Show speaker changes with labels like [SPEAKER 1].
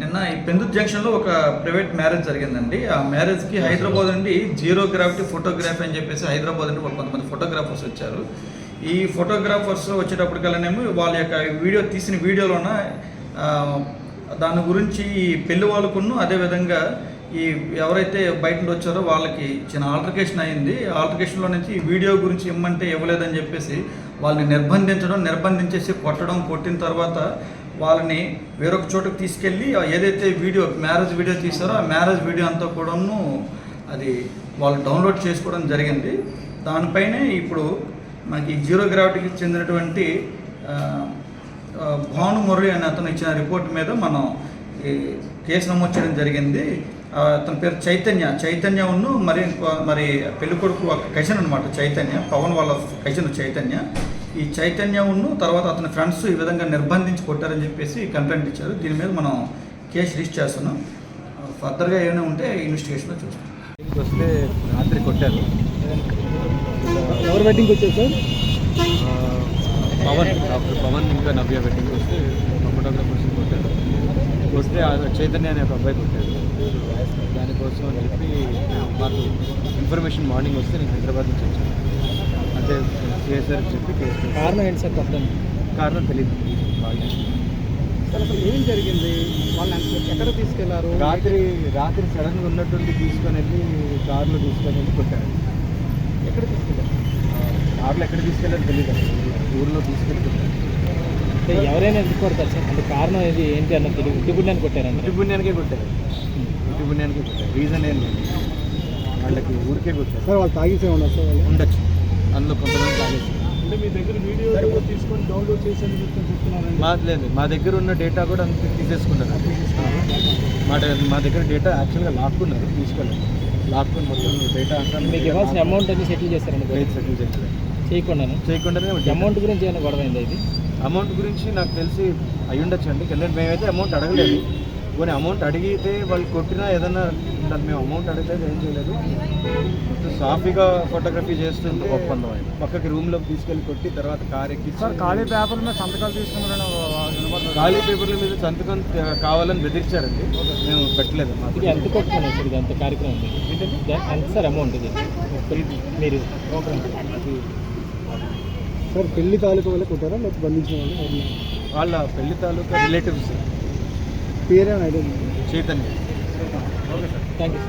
[SPEAKER 1] నిన్న ఈ పెందుత్ జంక్షన్లో ఒక ప్రైవేట్ మ్యారేజ్ జరిగిందండి. ఆ మ్యారేజ్కి హైదరాబాద్ నుండి జీరో గ్రావిటీ ఫోటోగ్రఫీ అని చెప్పేసి హైదరాబాద్ నుండి ఒక కొంతమంది ఫోటోగ్రాఫర్స్ వచ్చారు. ఈ ఫోటోగ్రాఫర్స్ వచ్చేటప్పటికల్లానేమో వాళ్ళ యొక్క వీడియో తీసిన వీడియోలోన దాని గురించి ఈ పెళ్ళి వాళ్ళకును అదేవిధంగా ఈ ఎవరైతే బయట నుండి వచ్చారో వాళ్ళకి చిన్న ఆల్టర్కేషన్ అయింది. ఆల్టర్కేషన్లో నుంచి ఈ వీడియో గురించి ఇమ్మంటే ఇవ్వలేదని చెప్పేసి వాళ్ళని నిర్బంధించడం నిర్బంధించేసి కొట్టడం కొట్టిన తర్వాత వాళ్ళని వేరొక చోటుకు తీసుకెళ్ళి ఏదైతే వీడియో మ్యారేజ్ వీడియో తీసారో ఆ మ్యారేజ్ వీడియో అంతా కూడాను అది వాళ్ళు డౌన్లోడ్ చేసుకోవడం జరిగింది. దానిపైనే ఇప్పుడు మనకి జీరో గ్రావిటీకి చెందినటువంటి భాను మురళి అనే అతను ఇచ్చిన రిపోర్ట్ మీద మనం ఈ కేసు నమోదు చేయడం జరిగింది. అతని పేరు చైతన్య. చైతన్య ఉన్ను మరి మరి పెళ్ళికొడుకు ఒక కజిన్ అనమాట చైతన్య. పవన్ వాళ్ళ కజిన్ చైతన్య. ఈ చైతన్య ఉన్ను తర్వాత అతని ఫ్రెండ్స్ ఈ విధంగా నిర్బంధించి కొట్టారని చెప్పేసి కంప్లైంట్ ఇచ్చారు. దీని మీద మనం కేసు రిజిస్టర్ చేస్తున్నాం. ఫర్దర్గా ఏమైనా ఉంటే ఇన్వెస్టిగేషన్లో చూస్తాం.
[SPEAKER 2] వస్తే రాత్రి కొట్టారు.
[SPEAKER 3] ఎవరు వెడ్డింగ్కి వచ్చారు సార్?
[SPEAKER 2] ఆ, పవన్ డాక్టర్ పవన్ ఇంకా నవ్య వెడ్డింగ్ వస్తే ఫోటోగ్రాఫర్స్ కొట్టారు. వస్తే ఆ చైతన్య అనే ఒక అబ్బాయి కొట్టాడు దానికోసం అని చెప్పి మాకు ఇన్ఫర్మేషన్ మార్నింగ్ వస్తే నేను హైదరాబాద్ నుంచి వచ్చాను. సిఎస్ఆర్ చెప్పి కేసు.
[SPEAKER 3] కారణం ఏంటి సార్ కొట్టడానికి
[SPEAKER 2] కారణం తెలియదు వాళ్ళు
[SPEAKER 3] సార్ అసలు ఏం జరిగింది? వాళ్ళని ఎక్కడ తీసుకెళ్ళారు?
[SPEAKER 2] రాత్రి రాత్రి సడన్గా ఉన్నట్టుండి తీసుకొని వెళ్ళి కార్లో తీసుకొని వెళ్ళి కొట్టారు.
[SPEAKER 3] ఎక్కడ తీసుకెళ్ళారు?
[SPEAKER 2] కార్లో ఎక్కడ తీసుకెళ్ళారో తెలియదు ఊర్లో తీసుకెళ్ళి కొట్టారు.
[SPEAKER 3] అంటే ఎవరైనా ఎందుకు కొడతారు సార్? అంటే కారణం ఇది ఏంటి అన్న తెలియదు ఇంటి పుణ్యాన్ని కొట్టారండి
[SPEAKER 2] ఇంటి పుణ్యానికే కొట్టారు. ఇంటి పుణ్యానికే కొట్టారు. రీజన్ ఏం లేదు. వాళ్ళకి ఊరికే కొట్టారు.
[SPEAKER 3] సార్ వాళ్ళు తాగేసే ఉన్నారు సార్ వాళ్ళు?
[SPEAKER 2] ఉండొచ్చు. అందులో కొంతమంది తాగేసి.
[SPEAKER 3] అంటే మీ దగ్గర వీడియో తీసుకొని డౌన్లోడ్ చేసేది చెప్తున్నారండి
[SPEAKER 2] మా లేదు మా దగ్గర ఉన్న డేటా కూడా అంత తీసేసుకున్నారు. మా మా దగ్గర డేటా యాక్చువల్గా లాక్కున్నారు తీసుకెళ్ళారు లాక్కుని మొత్తం డేటా అంతా
[SPEAKER 3] మీకు ఇవ్వాల్సిన అమౌంట్ అన్ని సెటిల్ చేస్తారండి
[SPEAKER 2] రైతు సెటిల్ చేయలేదు.
[SPEAKER 3] చేయకుండాను?
[SPEAKER 2] చేయకుండానే
[SPEAKER 3] అమౌంట్ గురించి ఏమైనా గొడవ అయింది ఇది?
[SPEAKER 2] అమౌంట్ గురించి నాకు తెలిసి అయి ఉండొచ్చు అండి. ఎందుకంటే మేమైతే అమౌంట్ అడగలేదు. కొన్ని అమౌంట్ అడిగితే వాళ్ళు కొట్టినా ఏదన్నా ఉండాలి. మేము అమౌంట్ అడిగితే ఏం చేయలేదు. సాఫీగా ఫోటోగ్రఫీ చేస్తుంటే ఒప్పందం ఆయన పక్కకి రూమ్లోకి తీసుకెళ్ళి కొట్టి తర్వాత కార్ ఎక్కి
[SPEAKER 3] ఖాళీ పేపర్ మీద సంతకాలు తీసుకున్నారని
[SPEAKER 2] ఖాళీ పేపర్ల మీద సంతకం కావాలని బెదిరించారండి. మేము పెట్టలేదు మాకు.
[SPEAKER 3] ఇది ఎంత కొట్టుకున్నారు సార్? ఇది ఎంత కార్యక్రమం ఎంత సార్ అమౌంట్ ఇది? మీరు సార్ పెళ్ళి తాలూకా వల్ల కొట్టారా? లేకపోతే బంధించిన వాళ్ళు?
[SPEAKER 2] వాళ్ళ పెళ్ళి తాలూకా రిలేటివ్స్.
[SPEAKER 3] పేరే ఐడియా
[SPEAKER 2] చైతన్య
[SPEAKER 3] థ్యాంక్ యూ